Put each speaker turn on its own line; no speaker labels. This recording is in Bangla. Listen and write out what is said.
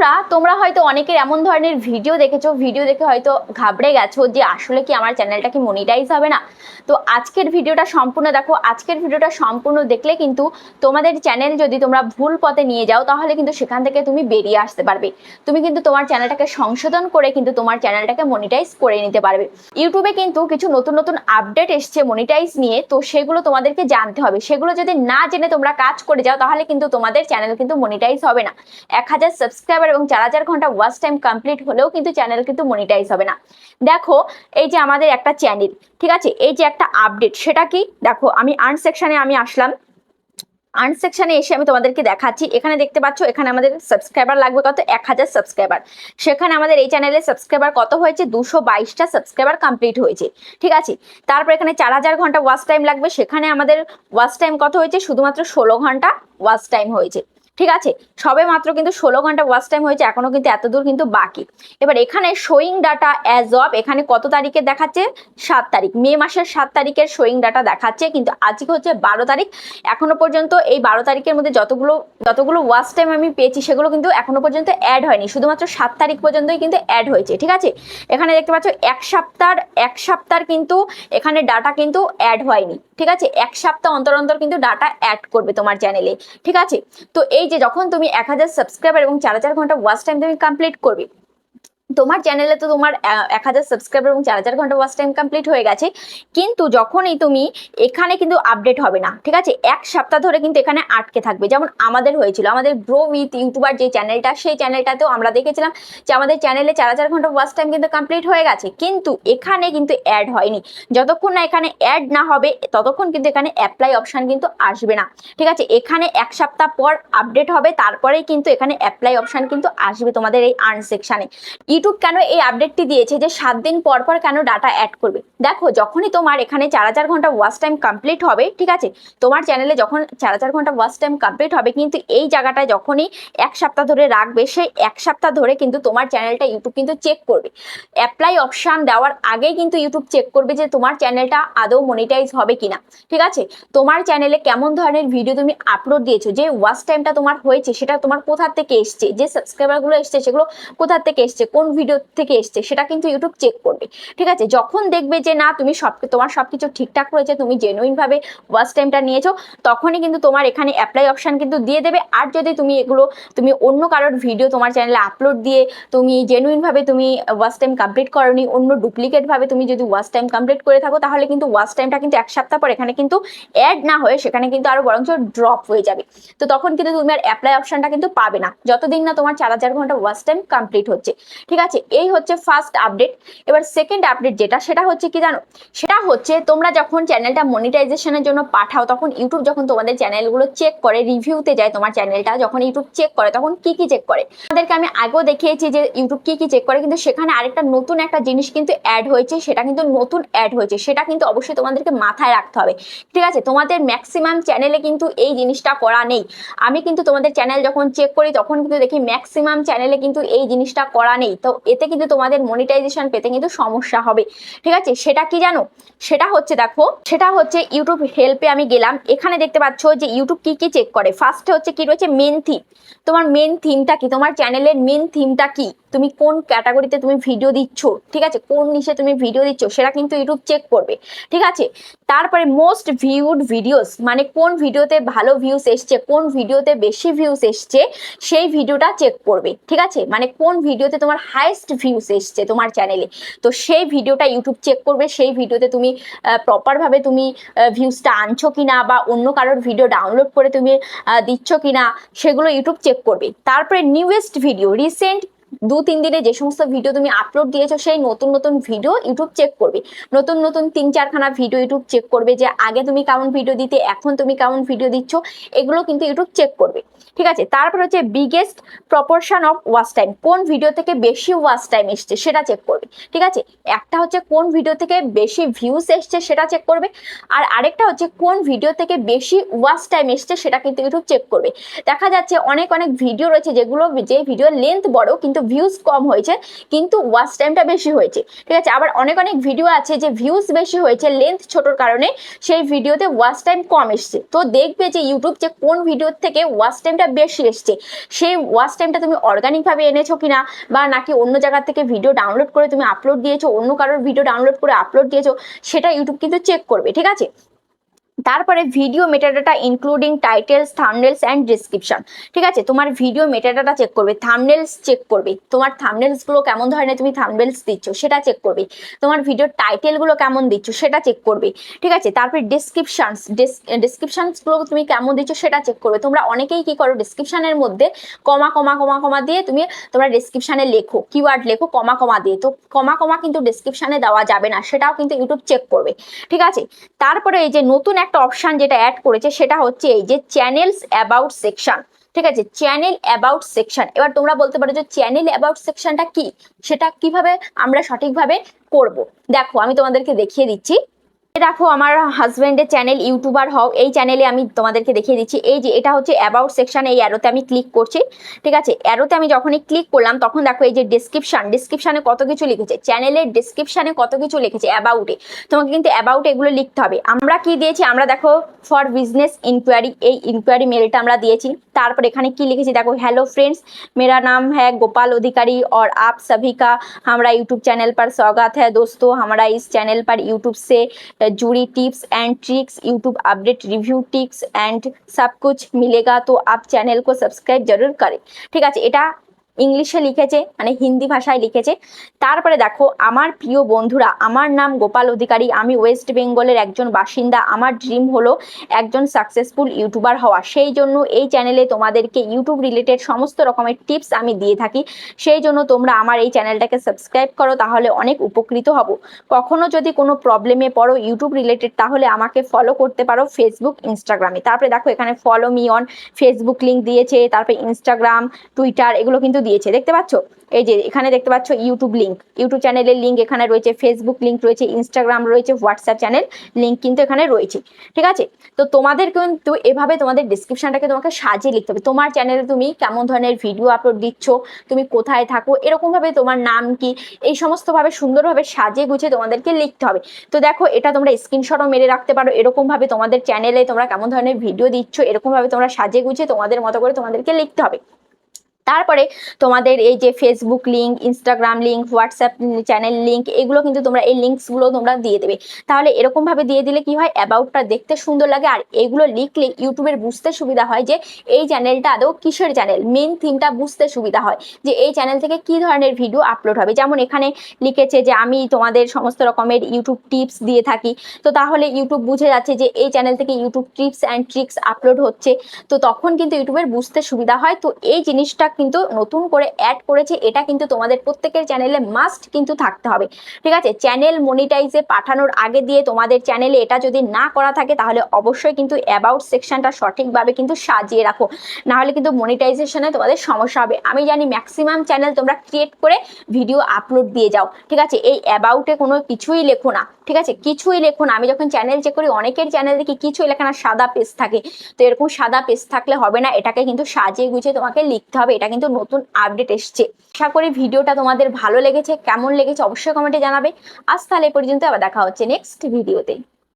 বন্ধুরা, তোমরা হয়তো অনেকের এমন ধরনের ভিডিও দেখেছ, ভিডিও দেখে হয়তো ঘাবড়ে গেছো যে আসলে কি আমার চ্যানেলটা কি মনিটাইজ হবে না। তো আজকের ভিডিওটা সম্পূর্ণ দেখো, আজকের ভিডিওটা সম্পূর্ণ দেখলে কিন্তু তোমাদের চ্যানেল যদি তোমরা ভুল পথে নিয়ে যাও, তাহলে কিন্তু সেখান থেকে তুমি বেরিয়ে আসতে পারবে। তুমি কিন্তু তোমার চ্যানেলটাকে সংশোধন করে কিন্তু তোমার চ্যানেলটাকে মনিটাইজ করে নিতে পারবে। ইউটিউবে কিন্তু কিছু নতুন নতুন আপডেট এসছে মনিটাইজ নিয়ে, তো সেগুলো তোমাদেরকে জানতে হবে। সেগুলো যদি না জেনে তোমরা কাজ করে যাও, তাহলে কিন্তু তোমাদের চ্যানেল কিন্তু মনিটাইজ হবে না। এক হাজার সাবস্ক্রাইবার এবং চার হাজার ঘণ্টা ওয়াচ টাইম কমপ্লিট হলেও কিন্তু চ্যানেল কিন্তু মনিটাইজ হবে না। দেখো, এই যে আমাদের একটা চ্যানেল ঠিক আছে? এই যে একটা আপডেট সেটা কি? দেখো, আমি আর্ন সেকশনে আমি আসলাম। আর্ন সেকশনে এসে আমি তোমাদেরকে দেখাচ্ছি। এখানে দেখতে পাচ্ছ, এখানে আমাদের সাবস্ক্রাইবার লাগবে কত? এক হাজার সাবস্ক্রাইবার সেখানে আমাদের এই চ্যানেলে সাবস্ক্রাইবার কত হয়েছে? দুশো বাইশটা সাবস্ক্রাইবার কমপ্লিট হয়েছে, ঠিক আছে? তারপর এখানে চার হাজার ঘণ্টা ওয়াচ টাইম লাগবে। সেখানে আমাদের ওয়াচ টাইম কত হয়েছে? শুধুমাত্র ষোলো ঘণ্টা ওয়াচ টাইম হয়েছে। ঠিক আছে? সবে মাত্র কিন্তু ষোলো ঘণ্টা ওয়াচ টাইম হয়েছে, এখনও কিন্তু এত দূর কিন্তু বাকি। এবার এখানে শোয়িং ডাটা অ্যাজ অফ এখানে কত তারিখে দেখাচ্ছে? সাত তারিখ। মে মাসের সাত তারিখের শোয়িং ডাটা দেখাচ্ছে, কিন্তু আজকে হচ্ছে বারো তারিখ। এখনও পর্যন্ত এই বারো তারিখের মধ্যে যতগুলো যতগুলো ওয়াচ টাইম আমি পেয়েছি, সেগুলো কিন্তু এখনও পর্যন্ত অ্যাড হয়নি। শুধুমাত্র সাত তারিখ পর্যন্তই কিন্তু অ্যাড হয়েছে, ঠিক আছে? এখানে দেখতে পাচ্ছ, এক সপ্তাহ এক সপ্তাহ কিন্তু এখানে ডাটা কিন্তু অ্যাড হয়নি, ঠিক আছে? এক সপ্তাহ অন্তর অন্তর কিন্তু ডাটা অ্যাড করবে তোমার চ্যানেলে ঠিক আছে? তো এই যে যখন তুমি এক হাজার সাবস্ক্রাইবার এবং চার হাজার ঘণ্টা ওয়াচ টাইম তুমি কমপ্লিট করবে তোমার চ্যানেলে তো তোমার এক হাজার সাবস্ক্রাইবার এবং চার হাজার ঘণ্টা ওয়াচ টাইম কমপ্লিট হয়ে গেছে। কিন্তু যখনই তুমি এখানে কিন্তু আপডেট হবে না, ঠিক আছে? এক সপ্তাহ ধরে কিন্তু এখানে আটকে থাকবে। যেমন আমাদের হয়েছিল, আমাদের গ্রো উইথ ইউটিউবার যে চ্যানেলটা সেই চ্যানেলটাতেও আমরা দেখেছিলাম যে আমাদের চ্যানেলে চার হাজার ঘণ্টা ওয়াচ টাইম কিন্তু কমপ্লিট হয়ে গেছে। কিন্তু এখানে কিন্তু অ্যাড হয়নি। যতক্ষণ না এখানে অ্যাড না হবে, ততক্ষণ কিন্তু এখানে অ্যাপ্লাই অপশান কিন্তু আসবে না, ঠিক আছে? এখানে এক সপ্তাহ পর আপডেট হবে, তারপরেই কিন্তু এখানে অ্যাপ্লাই অপশান কিন্তু আসবে তোমাদের এই আর্ন সেকশানে ইউটিউব কেন এই আপডেটটি দিয়েছে? যে সাত দিন পর পর কেন ডাটা অ্যাড করবে? দেখো, যখনই তোমার এখানে চার হাজার ঘণ্টা ওয়াচ টাইম কমপ্লিট হবে, ঠিক আছে? তোমার চ্যানেলে যখন চার হাজার ঘণ্টা ওয়াচ টাইম কমপ্লিট হবে, কিন্তু এই জায়গাটায় যখনই এক সপ্তাহ ধরে রাখবে, সেই এক সপ্তাহ ধরে কিন্তু তোমার চ্যানেলটা ইউটিউব কিন্তু চেক করবে। অ্যাপ্লাই অপশান দেওয়ার আগেই কিন্তু ইউটিউব চেক করবে যে তোমার চ্যানেলটা আদৌ মনিটাইজ হবে কিনা, ঠিক আছে? তোমার চ্যানেলে কেমন ধরনের ভিডিও তুমি আপলোড দিয়েছ? যে ওয়াচ টাইমটা তোমার হয়েছে, সেটা তোমার কোথা থেকে এসছে? যে সাবস্ক্রাইবারগুলো এসছে, সেগুলো কোথা থেকে এসছে? কোন ভিডিও থেকে এসছে, সেটা কিন্তু ইউটিউব চেক করবে। ঠিক আছে? যখন দেখবে যে না, তুমি সব, তোমার সব কিছু ঠিকঠাক রয়েছে, তুমি জেনুইনভাবে ওয়াচ টাইমটা নিয়েছো, তখনই কিন্তু তোমার এখানে অ্যাপ্লাই অপশান কিন্তু দিয়ে দেবে। আর যদি তুমি এগুলো, তুমি অন্য কারোর ভিডিও তোমার চ্যানেলে আপলোড দিয়ে তুমি জেনুইনভাবে তুমি ওয়াচ টাইম কমপ্লিট করনি, অন্য ডুপ্লিকেটভাবে তুমি যদি ওয়াচ টাইম কমপ্লিট করে থাকো, তাহলে কিন্তু ওয়াচ টাইমটা কিন্তু এক সপ্তাহ পর এখানে কিন্তু অ্যাড না হয়ে সেখানে কিন্তু আরও বরঞ্চ ড্রপ হয়ে যাবে। তো তখন কিন্তু তুমি আর অ্যাপ্লাই অপশানটা কিন্তু পাবে না। যতদিন না তোমার চার হাজার ঘণ্টা ওয়াচ টাইম কমপ্লিট হচ্ছে। ঠিক আছে, এই হচ্ছে ফার্স্ট আপডেট এবার সেকেন্ড আপডেট যেটা, সেটা হচ্ছে কি জানো? সেটা হচ্ছে তোমরা যখন চ্যানেলটা মনিটাইজেশনের জন্য পাঠাও, তখন ইউটিউব যখন তোমাদের চ্যানেলগুলো চেক করে রিভিউতে যায় তোমার চ্যানেলটা যখন ইউটিউব চেক করে, তখন কি কি চেক করে? আমাদেরকে আমি আগেও দেখিয়েছি যে ইউটিউব কি কি চেক করে, কিন্তু সেখানে আরেকটা নতুন একটা জিনিস কিন্তু অ্যাড হয়েছে, সেটা কিন্তু নতুন অ্যাড হয়েছে, সেটা কিন্তু অবশ্যই তোমাদেরকে মাথায় রাখতে হবে। ঠিক আছে? তোমাদের ম্যাক্সিমাম চ্যানেলে কিন্তু এই জিনিসটা করা নেই। আমি কিন্তু তোমাদের চ্যানেল যখন চেক করি, তখন কিন্তু দেখি ম্যাক্সিমাম চ্যানেলে কিন্তু এই জিনিসটা করা নেই। তো এতে কিন্তু তোমাদের মনিটাইজেশন পেতে কিন্তু সমস্যা হবে। ঠিক আছে? সেটা কি জানো? সেটা হচ্ছে দেখো, সেটা হচ্ছে ইউটিউব হেল্পে আমি গেলাম। এখানে দেখতে পাচ্ছ যে ইউটিউব কি কি চেক করে? ফার্স্টে হচ্ছে কি রয়েছে মেন থিম তোমার মেন থিমটা কি? তোমার চ্যানেলের মেন থিমটা কি? তুমি কোন ক্যাটাগরিতে তুমি ভিডিও দিচ্ছ? ঠিক আছে? কোন নিশে তুমি ভিডিও দিচ্ছ? সেটা কিন্তু ইউটিউব চেক করবে। ঠিক আছে? তারপরে মোস্ট ভিউড ভিডিওস মানে কোন ভিডিওতে ভালো ভিউস এসছে, কোন ভিডিওতে বেশি ভিউস এসছে, সেই ভিডিওটা চেক করবে। ঠিক আছে? মানে কোন ভিডিওতে তোমার হাইয়েস্ট ভিউস এসছে তোমার চ্যানেলে তো সেই ভিডিওটা ইউটিউব চেক করবে, সেই ভিডিওতে তুমি প্রপারভাবে তুমি ভিউসটা আনছো কিনা বা অন্য কারোর ভিডিও ডাউনলোড করে তুমি দিচ্ছ কিনা, সেগুলো ইউটিউব চেক করবে। তারপরে নিউয়েস্ট ভিডিও রিসেন্ট দু, তিন দিনে যে সমস্ত ভিডিও তুমি আপলোড দিয়েছ, সেই নতুন নতুন ভিডিও ইউটিউব চেক করবে। নতুন নতুন তিন, চারখানা ভিডিও ইউটিউব চেক করবে যে আগে তুমি কেমন ভিডিও দিতে, এখন তুমি কেমন ভিডিও দিচ্ছ, এগুলো কিন্তু ইউটিউব চেক করবে। ঠিক আছে? তারপর হচ্ছে biggest proportion of watch time কোন ভিডিও থেকে বেশি ওয়াচ টাইম এসছে সেটা চেক করবে। ঠিক আছে? একটা হচ্ছে কোন ভিডিও থেকে বেশি ভিউস এসছে সেটা চেক করবে। আর আরেকটা হচ্ছে কোন ভিডিও থেকে বেশি ওয়াচ টাইম এসছে সেটা কিন্তু ইউটিউব চেক করবে। দেখা যাচ্ছে অনেক অনেক ভিডিও রয়েছে যেগুলো, যে ভিডিওর লেন্থ বড়, কিন্তু ভিউজ কম হয়েছে, কিন্তু ওয়াচ টাইমটা বেশি হয়েছে। ঠিক আছে? আবার অনেক অনেক ভিডিও আছে যে ভিউজ বেশি হয়েছে লেন্থ ছোটোর কারণে সেই ভিডিওতে ওয়াচ টাইম কম এসছে। তো দেখবে যে ইউটিউব যে কোন ভিডিওর থেকে ওয়াচ টাইমটা বেশি এসছে, সেই ওয়াচ টাইমটা তুমি অর্গানিকভাবে এনেছো কিনা, বা নাকি অন্য জায়গা থেকে ভিডিও ডাউনলোড করে তুমি আপলোড দিয়েছ, অন্য কারোর ভিডিও ডাউনলোড করে আপলোড দিয়েছ, সেটা ইউটিউব কিন্তু চেক করবে। ঠিক আছে? তারপরে video metadata including titles thumbnails and description ঠিক আছে? তোমার ভিডিও মেটাডাটা চেক করবে থামনেলস চেক করবে। তোমার থামনেলসগুলো কেমন ধরনের তুমি থামনেলস দিচ্ছ, সেটা চেক করবে। তোমার ভিডিওর টাইটেলগুলো কেমন দিচ্ছ, সেটা চেক করবে। ঠিক আছে? তারপরে ডিসক্রিপশনস ডিসক্রিপশনসগুলো তুমি কেমন দিচ্ছ, সেটা চেক করবে। তোমরা অনেকেই কি করো ডিসক্রিপশনের মধ্যে কমা কমা কমা কমা দিয়ে তুমি তোমরা ডিসক্রিপশনে লেখো কিওয়ার্ড লেখো, কমা কমা দিয়ে। তো কমা কমা কিন্তু ডিসক্রিপশনে দেওয়া যাবে না, সেটাও কিন্তু ইউটিউব চেক করবে। ঠিক আছে? তারপরে এই যে নতুন একটা অপশান যেটা অ্যাড করেছে সেটা হচ্ছে এই যে চ্যানেলস অ্যাবাউট সেকশন ঠিক আছে? চ্যানেল অ্যাবাউট সেকশন এবার তোমরা বলতে পারো যে চ্যানেল অ্যাবাউট সেকশনটা কি? সেটা কীভাবে আমরা সঠিকভাবে করব? দেখো, আমি তোমাদেরকে দেখিয়ে দিচ্ছি। দেখো আমার হাজব্যান্ডের চ্যানেল ইউটিউবার হও। এই চ্যানেলে আমি তোমাদেরকে দেখিয়ে দিচ্ছি। এই যে, এটা হচ্ছে অ্যাবাউট সেকশন এই অ্যারোতে আমি ক্লিক করছি। ঠিক আছে? অ্যারোতে আমি যখনই ক্লিক করলাম, তখন দেখো এই যে ডিসক্রিপশন ডিসক্রিপশনে কত কিছু লিখেছে। চ্যানেলের ডিসক্রিপশনে কত কিছু লিখেছে অ্যাবাউটে তোমাকে কিন্তু অ্যাবাউট এগুলো লিখতে হবে। আমরা কি দিয়েছি? আমরা দেখো ফর বিজনেস ইনকোয়ারি এই ইনকোয়ারি মেলটা আমরা দিয়েছি। তারপর এখানে কি লিখেছি দেখো হ্যালো फ्रेंड्स मेरा नाम है गोपाल अधिकारी और आप सभी का हमारा यूट्यूब चैनल पर स्वागत है दोस्तों हमारा इस चैनल पर यूट्यूब से जुड़ी tips and tricks YouTube update review tips and सब कुछ मिलेगा तो आप चैनल को सब्सक्राइब जरूर करें ঠিক আছে এটা ইংলিশে লিখেছে মানে হিন্দি ভাষায় লিখেছে। তারপরে দেখো, আমার প্রিয় বন্ধুরা, আমার নাম গোপাল অধিকারী, আমি ওয়েস্ট বেঙ্গলের একজন বাসিন্দা। আমার ড্রিম হলো একজন সাকসেসফুল ইউটিউবার হওয়া। সেই জন্য এই চ্যানেলে তোমাদেরকে ইউটিউব রিলেটেড সমস্ত রকমের টিপস আমি দিয়ে থাকি। সেই জন্য তোমরা আমার এই চ্যানেলটাকে সাবস্ক্রাইব করো, তাহলে অনেক উপকৃত হব। কখনো যদি কোনো প্রবলেমে পড়ো ইউটিউব রিলেটেড তাহলে আমাকে ফলো করতে পারো ফেসবুক ইনস্টাগ্রামে তারপরে দেখো, এখানে follow me on Facebook link দিয়েছে, তারপরে ইনস্টাগ্রাম টুইটার এগুলো কিন্তু দিয়েছে। দেখতে পাচ্ছ? এই যে এখানে দেখতে পাচ্ছ ইউটিউব লিঙ্ক ইউটিউব চ্যানেলের লিঙ্ক এখানে রয়েছে ফেসবুক লিঙ্ক রয়েছে ইনস্টাগ্রাম রয়েছে হোয়াটসঅ্যাপ চ্যানেল লিঙ্ক কিন্তু এখানে রয়েছে। ঠিক আছে? তো তোমাদের কিন্তু এভাবে তোমাদের ডিসক্রিপশনটাকে তোমাকে সাজিয়ে লিখতে হবে। তোমার চ্যানেলে তুমি কেমন ধরনের ভিডিও আপলোড দিচ্ছ? তুমি কোথায় থাকো? এরকমভাবে তোমার নাম কি? এই সমস্তভাবে সুন্দরভাবে সাজিয়ে গুছিয়ে তোমাদেরকে লিখতে হবে। তো দেখো, এটা তোমরা স্ক্রিনশটও মেরে রাখতে পারো। এরকমভাবে তোমাদের চ্যানেলে তোমরা কেমন ধরনের ভিডিও দিচ্ছ? এরকমভাবে তোমরা সাজিয়ে গুছিয়ে তোমাদের মতো করে তোমাদেরকে লিখতে হবে। তারপরে তোমাদের এই যে Facebook link Instagram link WhatsApp channel link এগুলো কিন্তু তোমরা এই লিঙ্কসগুলো তোমরা দিয়ে দেবে। তাহলে এরকমভাবে দিয়ে দিলে কি হয়? অ্যাবাউটটা দেখতে সুন্দর লাগে আর এগুলো লিখলে ইউটিউবের বুঝতে সুবিধা হয় যে এই চ্যানেলটা আদৌ কিসের চ্যানেল মেন থিমটা বুঝতে সুবিধা হয় যে এই চ্যানেল থেকে কি ধরনের ভিডিও আপলোড হবে। যেমন এখানে লিখেছে যে আমি তোমাদের সমস্ত রকমের ইউটিউব টিপস দিয়ে থাকি। তো তাহলে ইউটিউব বুঝে যাচ্ছে যে এই চ্যানেল থেকে YouTube tips and tricks upload হচ্ছে। তো তখন কিন্তু ইউটিউবের বুঝতে সুবিধা হয়। তো এই জিনিসটা কিন্তু নতুন করে অ্যাড করেছে, এটা কিন্তু তোমাদের প্রত্যেকের চ্যানেলে মাস্ট কিন্তু থাকতে হবে। ঠিক আছে? চ্যানেল মনিটাইজে পাঠানোর আগে দিয়ে তোমাদের চ্যানেলে এটা যদি না করা থাকে, তাহলে অবশ্যই কিন্তু অ্যাবাউট সেকশনটা সঠিকভাবে কিন্তু সাজিয়ে রাখো। নাহলে কিন্তু মনিটাইজেশনে তোমাদের সমস্যা হবে। আমি জানি ম্যাক্সিমাম চ্যানেল তোমরা ক্রিয়েট করে ভিডিও আপলোড দিয়ে যাও। ঠিক আছে? এই অ্যাবাউটে কোনো কিছুই লেখো না। ঠিক আছে? কিছুই লেখো না। আমি যখন চ্যানেল চেক করি, অনেকের চ্যানেল দেখি কিছুই লেখা না, সাদা পেজ থাকে। তো এরকম সাদা পেজ থাকলে হবে না। এটাকে কিন্তু সাজিয়ে গুছিয়ে তোমাকে লিখতে হবে। এটা কিন্তু নতুন আপডেট এসছে। আশা করি ভিডিওটা তোমাদের ভালো লেগেছে, কেমন লেগেছে অবশ্যই কমেন্টে জানাবে। আজ তাহলে পর্যন্ত আবার দেখা হচ্ছে নেক্সট ভিডিওতে